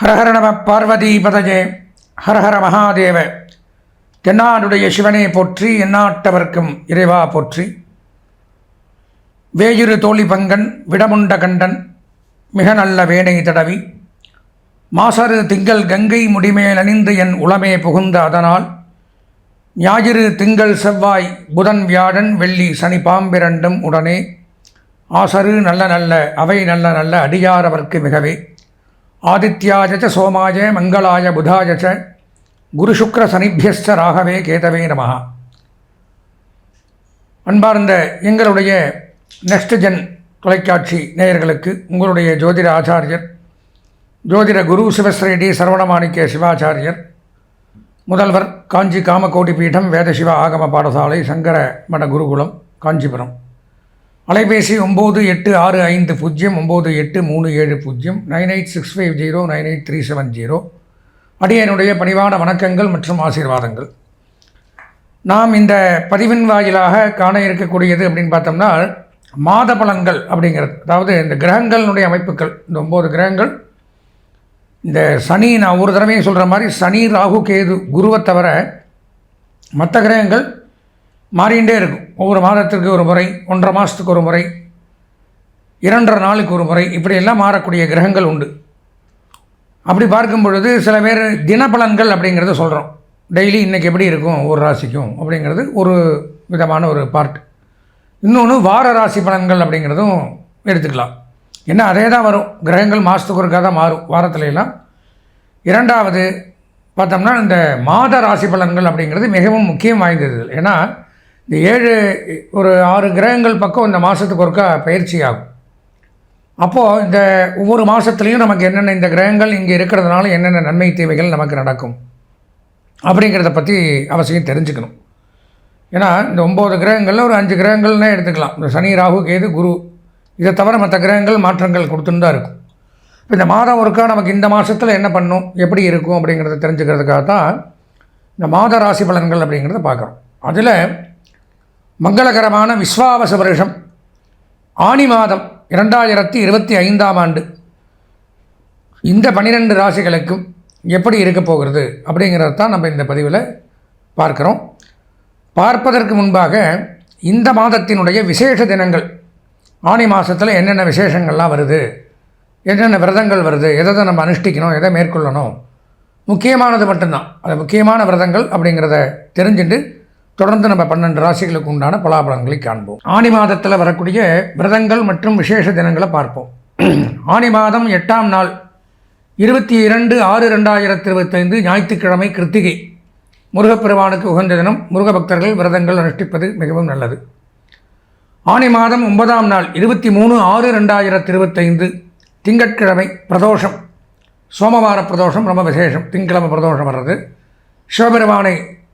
ஹரஹர நம பார்வதி பதஜே ஹரஹர மகாதேவ. தென்னாடுடைய சிவனே போற்றி எந்நாட்டவர்க்கும் இறைவா போற்றி. வேயுரு தோழி பங்கன் விடமுண்ட கண்டன் மிக நல்ல வேணை தடவி. மாசரு திங்கள் கங்கை முடிமேலணிந்து என் உளமே புகுந்த அதனால். ஞாயிறு திங்கள் செவ்வாய் புதன் வியாழன் வெள்ளி சனி பாம்பிரண்டும் உடனே. ஆசரு நல்ல நல்ல அவை நல்ல நல்ல அடியாரவர்க்கு மிகவே. ஆதித்யாய ச சோமாய மங்களாய புதாய ச குரு சுக்ர ராகவே கேதவே நம. அன்பார்ந்த எங்களுடைய நெக்ஸ்ட் ஜென் தொலைக்காட்சி நேயர்களுக்கு உங்களுடைய ஜோதிட ஆச்சாரியர் ஜோதிட குரு சிவஸ்ரீடி சரவணமாணிக்க சிவாச்சாரியர் முதல்வர் காஞ்சி காமகோடி பீடம் வேதசிவா ஆகம பாடசாலை சங்கர மட குருகுலம் காஞ்சிபுரம். அலைபேசி ஒம்பது எட்டு ஆறு ஐந்து பூஜ்ஜியம் ஒம்பது எட்டு மூணு ஏழு பூஜ்ஜியம் nine eight six five zero nine eight three seven zero. அடியனுடைய பணிவான வணக்கங்கள் மற்றும் ஆசீர்வாதங்கள். நாம் இந்த பதிவின் வாயிலாக காண இருக்கக்கூடியது அப்படின்னு பார்த்தோம்னா மாத பலன்கள் அப்படிங்கிறது. அதாவது இந்த கிரகங்களினுடைய அமைப்புகள் இந்த ஒம்பது கிரகங்கள். இந்த சனி நான் ஒரு தடவையும் சொல்கிற மாதிரி சனி ராகு கேது குருவை தவிர மற்ற கிரகங்கள் மாறிகிட்டே இருக்கும். ஒவ்வொரு மாதத்திற்கு ஒரு முறை ஒன்றரை மாதத்துக்கு ஒரு முறை இரண்டரை நாளுக்கு ஒரு முறை இப்படியெல்லாம் மாறக்கூடிய கிரகங்கள் உண்டு. அப்படி பார்க்கும் பொழுது சில பேர் தினபலன்கள் அப்படிங்கிறத சொல்கிறோம் டெய்லி இன்றைக்கி எப்படி இருக்கும்? ஒரு ராசிக்கும் அப்படிங்கிறது ஒரு விதமான ஒரு பார்ட் இன்னொன்று வார ராசி பலன்கள் அப்படிங்கிறதும் எடுத்துக்கலாம். என்ன அதே தான் வரும். கிரகங்கள் மாதத்துக்கு ஒருக்காக தான் மாறும். வாரத்துல எல்லாம் இரண்டாவது பார்த்தோம்னா இந்த மாத ராசி பலன்கள் அப்படிங்கிறது மிகவும் முக்கியம் வாய்ந்தது. ஏன்னா இந்த ஏழு ஒரு ஆறு கிரகங்கள் பக்கம் இந்த மாதத்துக்கு ஒருக்கா பயிற்சி ஆகும் அப்போது இந்த ஒவ்வொரு மாதத்துலேயும் நமக்கு என்னென்ன இந்த கிரகங்கள் இங்கே இருக்கிறதுனால என்னென்ன நன்மை தீமைகள் நமக்கு நடக்கும் அப்படிங்கிறத பற்றி அவசியம் தெரிஞ்சுக்கணும். ஏன்னா இந்த ஒம்பது கிரகங்களில் ஒரு அஞ்சு கிரகங்கள்னே எடுத்துக்கலாம். இந்த சனி ராகு கேது குரு இதை தவிர மற்ற கிரகங்கள் மாற்றங்கள் கொடுத்துன்னு தான் இருக்கும். இப்போ இந்த மாதம் ஒருக்கா நமக்கு இந்த மாதத்தில் என்ன பண்ணும் எப்படி இருக்கும் அப்படிங்கிறத தெரிஞ்சுக்கிறதுக்காக தான் இந்த மாத ராசி பலன்கள் அப்படிங்கிறத பார்க்குறோம். அதில் மங்களகரமான விஸ்வாவச வருஷம். ஆணி மாதம் இரண்டாயிரத்தி இருபத்தி ஐந்தாம் ஆண்டு. இந்த பன்னிரெண்டு ராசிகளுக்கும் எப்படி இருக்க போகிறது அப்படிங்கிறது தான் நம்ம இந்த பதிவில் பார்க்குறோம். பார்ப்பதற்கு முன்பாக இந்த மாதத்தினுடைய விசேஷ தினங்கள் ஆணி மாதத்தில் என்னென்ன விசேஷங்கள்லாம் வருது என்னென்ன விரதங்கள் வருது எதை எதை நம்ம அனுஷ்டிக்கணும் எதை மேற்கொள்ளணும் முக்கியமானது மட்டும்தான். அது முக்கியமான விரதங்கள் அப்படிங்கிறத தெரிஞ்சுட்டு தொடர்ந்து நம்ம பன்னெண்டு ராசிகளுக்கு உண்டான பலாபலன்களை காண்போம். ஆணி மாதத்தில் வரக்கூடிய விரதங்கள் மற்றும் விசேஷ தினங்களை பார்ப்போம். ஆணி மாதம் எட்டாம் நாள் இருபத்தி இரண்டு ஆறு ரெண்டாயிரத்தி இருபத்தைந்து ஞாயிற்றுக்கிழமை கிருத்திகை. முருகப்பெருமானுக்கு உகந்த தினம் முருக பக்தர்கள் விரதங்கள் அனுஷ்டிப்பது மிகவும் நல்லது. ஆணி மாதம் ஒன்பதாம் நாள் இருபத்தி மூணு ஆறு ரெண்டாயிரத்தி இருபத்தைந்து திங்கட்கிழமை பிரதோஷம். சோமவார பிரதோஷம் ரொம்ப விசேஷம். திங்கிழமை பிரதோஷம் வர்றது. சிவபெருமானை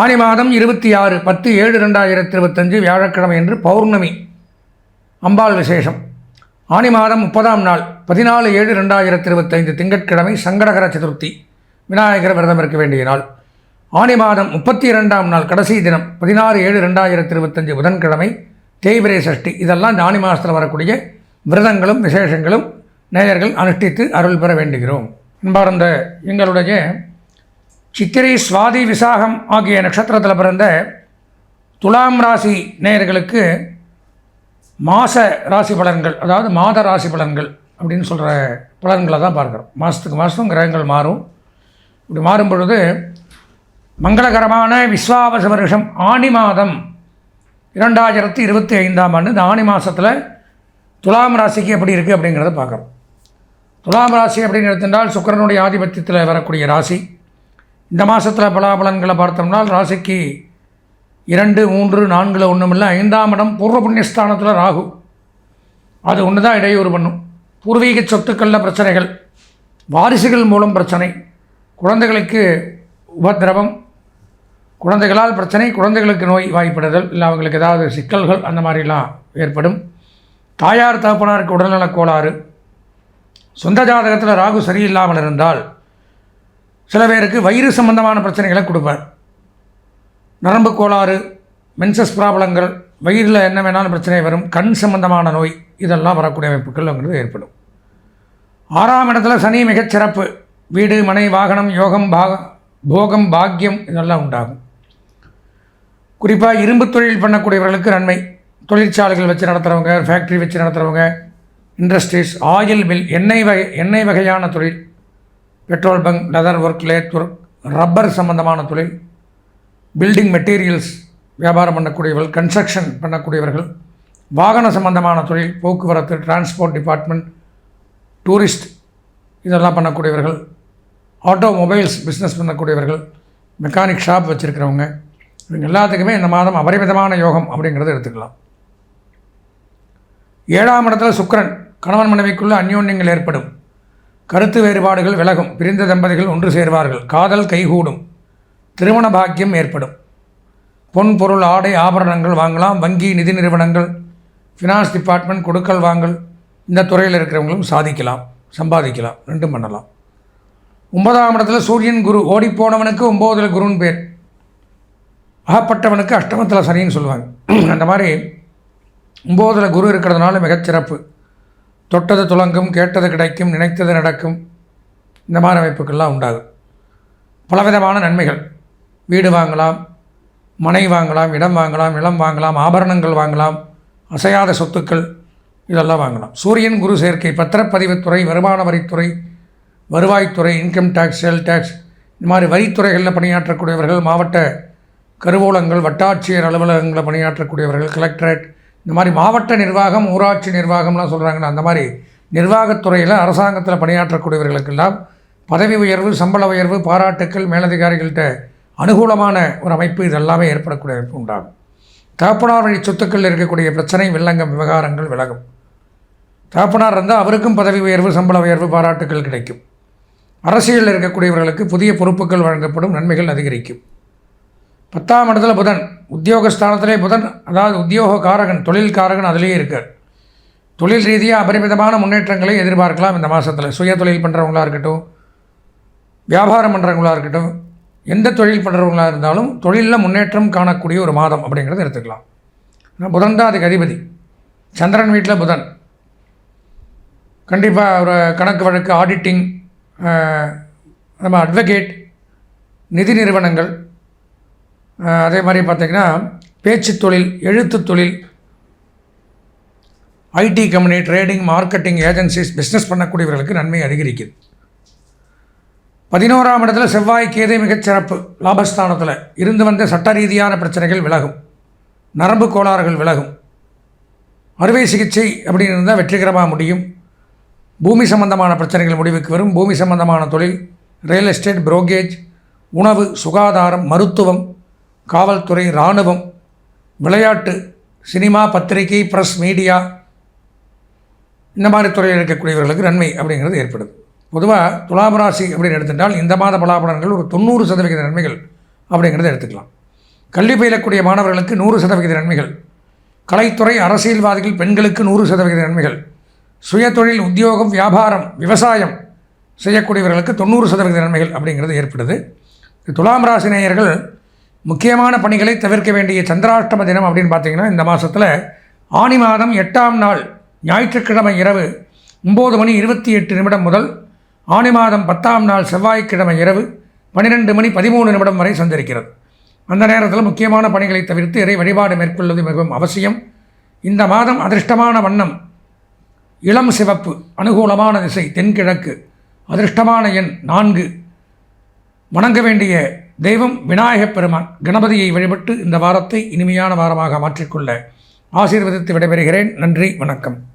ஆணி மாதம் இருபத்தி ஆறு பத்து ஏழு ரெண்டாயிரத்தி இருபத்தஞ்சு வியாழக்கிழமை என்று பௌர்ணமி. அம்பாள் விசேஷம். ஆணி மாதம் முப்பதாம் நாள் பதினாலு ஏழு ரெண்டாயிரத்தி இருபத்தைந்து திங்கட்கிழமை சங்கடகர சதுர்த்தி. விநாயகர் விரதம் இருக்க வேண்டிய நாள். ஆணி மாதம் முப்பத்தி இரண்டாம் நாள் கடைசி தினம் பதினாறு ஏழு ரெண்டாயிரத்தி இருபத்தஞ்சு புதன்கிழமை தேய்பிரை சஷ்டி. இதெல்லாம் இந்த ஆணி மாதத்தில் வரக்கூடிய விரதங்களும் விசேஷங்களும் நேயர்கள் அனுஷ்டித்து அருள் பெற வேண்டுகிறோம். அன்பார்ந்த எங்களுடைய சித்திரை சுவாதி விசாகம் ஆகிய நட்சத்திரத்தில் பிறந்த துலாம் ராசி நேயர்களுக்கு மாத ராசி பலன்கள் அதாவது மாத ராசி பலன்கள் அப்படின்னு சொல்கிற பலன்களை தான் பார்க்குறோம். மாதத்துக்கு மாதம் கிரகங்கள் மாறும். இப்படி மாறும் பொழுது மங்களகரமான விஸ்வாவச வருஷம் ஆணி மாதம் இரண்டாயிரத்தி இருபத்தி ஐந்தாம் ஆண்டு இந்த ஆணி மாதத்தில் துலாம் ராசிக்கு எப்படி இருக்குது அப்படிங்கிறத பார்க்குறோம். துலாம் ராசி அப்படின்னு எடுத்துட்டால் சுக்கரனுடைய ஆதிபத்தியத்தில் வரக்கூடிய ராசி. இந்த மாதத்தில் பலாபலன்களை பார்த்தோம்னால் ராசிக்கு இரண்டு மூன்று நான்கில் ஒன்றும் இல்லை ஐந்தாம் இடம் பூர்வ புண்ணியஸ்தானத்தில் ராகு. அது ஒன்று தான் இடையூறு பண்ணும். பூர்வீக சொத்துக்களில் பிரச்சனைகள் வாரிசுகள் மூலம் பிரச்சனை குழந்தைகளுக்கு உபத்திரவம் குழந்தைகளால் பிரச்சனை குழந்தைகளுக்கு நோய் வாய்ப்படுதல் இல்லை அவங்களுக்கு ஏதாவது சிக்கல்கள் அந்த மாதிரிலாம் ஏற்படும். தாயார் தகப்பனாருக்கு உடல்நலக் கோளாறு. சொந்த ஜாதகத்தில் ராகு சரியில்லாமல் இருந்தால் சில பேருக்கு வயிறு சம்பந்தமான பிரச்சனைகளை கொடுப்பார். நரம்பு கோளாறு மென்சஸ் ப்ராப்ளங்கள் வயிறில் என்ன வேணாலும் பிரச்சனை வரும் கண் சம்பந்தமான நோய் இதெல்லாம் வரக்கூடிய அமைப்புகள்ங்கிறது ஏற்படும். ஆறாம் இடத்துல சனி மிகச் சிறப்பு. வீடு மனை வாகனம் யோகம் பாக போகம் பாக்கியம் இதெல்லாம் உண்டாகும். குறிப்பாக இரும்பு தொழில் பண்ணக்கூடியவர்களுக்கு நன்மை. தொழிற்சாலைகள் வச்சு நடத்துகிறவங்க ஃபேக்ட்ரி வச்சு நடத்துகிறவங்க இண்டஸ்ட்ரீஸ் ஆயில் மில் எண்ணெய் வகை எண்ணெய் வகையான தொழில். Petrol bunk leather work lathe work rubber சம்பந்தமான தொழில் பில்டிங் மெட்டீரியல்ஸ் வியாபாரம் பண்ணக்கூடியவர்கள் கன்ஸ்ட்ரக்ஷன் பண்ணக்கூடியவர்கள் வாகன சம்பந்தமான தொழில் போக்குவரத்து டிரான்ஸ்போர்ட் டிபார்ட்மெண்ட் டூரிஸ்ட் இதெல்லாம் பண்ணக்கூடியவர்கள் ஆட்டோமொபைல்ஸ் பிஸ்னஸ் பண்ணக்கூடியவர்கள் மெக்கானிக் ஷாப் வச்சுருக்கிறவங்க இவங்க எல்லாத்துக்குமே இந்த மாதம் அபரிமிதமான யோகம் அப்படிங்கிறத எடுத்துக்கலாம். ஏழாம் இடத்துல சுக்கிரன் கணவன் மனைவிக்குள்ளே அந்யோன்யங்கள் ஏற்படும். கருத்து வேறுபாடுகள் விலகும். பிரிந்த தம்பதிகள் ஒன்று சேர்வார்கள். காதல் கைகூடும். திருமண பாக்கியம் ஏற்படும். பொன் பொருள் ஆடை ஆபரணங்கள் வாங்கலாம். வங்கி நிதி நிறுவனங்கள் ஃபினான்ஸ் டிபார்ட்மெண்ட் கொடுக்கல் வாங்கல். இந்த துறையில் இருக்கிறவங்களும் சாதிக்கலாம் சம்பாதிக்கலாம் ரெண்டும் பண்ணலாம். ஒன்பதாம் இடத்துல சூரியன் குரு. ஓடிப்போனவனுக்கு ஒம்போதில் குருன்னு பேர். அகப்பட்டவனுக்கு அஷ்டமத்தில் சனின்னு சொல்லுவாங்க. அந்த மாதிரி ஒம்போதில் குரு இருக்கிறதுனால மிகச்சிறப்பு. தொட்டது துலங்கும் கேட்டது கிடைக்கும் நினைத்தது நடக்கும். இந்த மாதிரி அமைப்புக்கெல்லாம் உண்டாகும். பலவிதமான நன்மைகள். வீடு வாங்கலாம் மனை வாங்கலாம் இடம் வாங்கலாம் நிலம் வாங்கலாம் ஆபரணங்கள் வாங்கலாம் அசையாத சொத்துக்கள் இதெல்லாம் வாங்கலாம். சூரியன் குரு சேர்க்கை பத்திரப்பதிவுத்துறை வருமான வரித்துறை வருவாய்த்துறை இன்கம் டேக்ஸ் செல் டேக்ஸ் இந்த மாதிரி வரித்துறைகளில் பணியாற்றக்கூடியவர்கள் மாவட்ட கருவூலங்கள் வட்டாட்சியர் அலுவலகங்களில் பணியாற்றக்கூடியவர்கள் கலெக்டரேட் இந்த மாதிரி மாவட்ட நிர்வாகம் ஊராட்சி நிர்வாகம்லாம் சொல்கிறாங்கன்னா அந்த மாதிரி நிர்வாகத்துறையில் அரசாங்கத்தில் பணியாற்றக்கூடியவர்களுக்கெல்லாம் பதவி உயர்வு சம்பள உயர்வு பாராட்டுக்கள் மேலதிகாரிகள்கிட்ட அனுகூலமான ஒரு அமைப்பு இதெல்லாமே ஏற்படக்கூடிய அமைப்பு உண்டாகும். தகப்பனார் வழி சொத்துக்களில் இருக்கக்கூடிய பிரச்சனை வில்லங்கம் விவகாரங்கள் விலகும். தகப்பனார் இருந்தால் அவருக்கும் பதவி உயர்வு சம்பள உயர்வு பாராட்டுக்கள் கிடைக்கும். அரசியலில் இருக்கக்கூடியவர்களுக்கு புதிய பொறுப்புகள் வழங்கப்படும் நன்மைகள் அதிகரிக்கும். பத்தாம் இடத்துல புதன் உத்தியோகஸ்தானத்திலே புதன் அதாவது உத்தியோக காரகன் தொழில் காரகன் அதிலேயே இருக்கார். தொழில் ரீதியாக அபரிமிதமான முன்னேற்றங்களை எதிர்பார்க்கலாம் இந்த மாதத்தில் சுய தொழில் பண்ணுறவங்களாக இருக்கட்டும் வியாபாரம் பண்ணுறவங்களா இருக்கட்டும் எந்த தொழில் பண்ணுறவங்களாக இருந்தாலும் தொழிலில் முன்னேற்றம் காணக்கூடிய ஒரு மாதம் அப்படிங்கிறத எடுத்துக்கலாம். ஆனால் புதன் தான் அதுக்கு அதிபதி. சந்திரன் வீட்டில் புதன். கண்டிப்பாக ஒரு கணக்கு வழக்கு ஆடிட்டிங் நம்ம அட்வொகேட் நிதி நிறுவனங்கள் அதே மாதிரி பார்த்திங்கன்னா பேச்சு தொழில் எழுத்து தொழில் IT company trading marketing agencies business பண்ணக்கூடியவர்களுக்கு நன்மை அதிகரிக்குது. பதினோராம் இடத்துல செவ்வாய் கேதை மிகச்சிறப்பு லாபஸ்தானத்தில். இருந்து வந்த சட்ட ரீதியான பிரச்சனைகள் விலகும். நரம்பு கோளாறுகள் விலகும். அறுவை சிகிச்சை அப்படின்னு இருந்தால் வெற்றிகரமாக முடியும். பூமி சம்பந்தமான பிரச்சனைகள் முடிவுக்கு வரும். பூமி சம்பந்தமான தொழில் ரியல் எஸ்டேட் புரோக்கேஜ் உணவு சுகாதாரம் மருத்துவம் காவல்துறை இராணுவம் விளையாட்டு சினிமா பத்திரிகை ப்ரெஸ் மீடியா இந்த மாதிரி துறையில் இருக்கக்கூடியவர்களுக்கு நன்மை அப்படிங்கிறது ஏற்படுது. பொதுவாக துலாம் ராசி அப்படின்னு எடுத்துட்டால் இந்த மாத பலாபலன்கள் ஒரு தொண்ணூறு சதவிகித நன்மைகள் அப்படிங்கிறத எடுத்துக்கலாம். கல்வி பயிலக்கூடிய மாணவர்களுக்கு நூறு சதவிகித நன்மைகள். கலைத்துறை அரசியல்வாதிகள் பெண்களுக்கு நூறு சதவிகித நன்மைகள். சுயதொழில் உத்தியோகம் வியாபாரம் விவசாயம் செய்யக்கூடியவர்களுக்கு தொண்ணூறு சதவிகித நன்மைகள் அப்படிங்கிறது ஏற்படுது. துலாம் ராசி நேயர்கள் முக்கியமான பணிகளை தவிர்க்க வேண்டிய சந்திராஷ்டம தினம் அப்படின்னு பார்த்தீங்கன்னா இந்த மாதத்தில் ஆனி மாதம் எட்டாம் நாள் ஞாயிற்றுக்கிழமை இரவு ஒம்பது மணி இருபத்தி எட்டு நிமிடம் முதல் ஆனி மாதம் பத்தாம் நாள் செவ்வாய்க்கிழமை இரவு பன்னிரெண்டு மணி பதிமூணு நிமிடம் வரை சந்திருக்கிறது அந்த நேரத்தில் முக்கியமான பணிகளை தவிர்த்து இறை வழிபாடு மேற்கொள்வது மிகவும் அவசியம். இந்த மாதம் அதிர்ஷ்டமான வண்ணம் இளம் சிவப்பு அனுகூலமான திசை தென்கிழக்கு அதிர்ஷ்டமான எண் நான்கு. வணங்க வேண்டிய தெய்வம் விநாயகப் பெருமான் கணபதியை வழிபட்டு இந்த வாரத்தை இனிமையான வாரமாக மாற்றிக்கொள்ள ஆசீர்வதித்து விடைபெறுகிறேன். நன்றி வணக்கம்.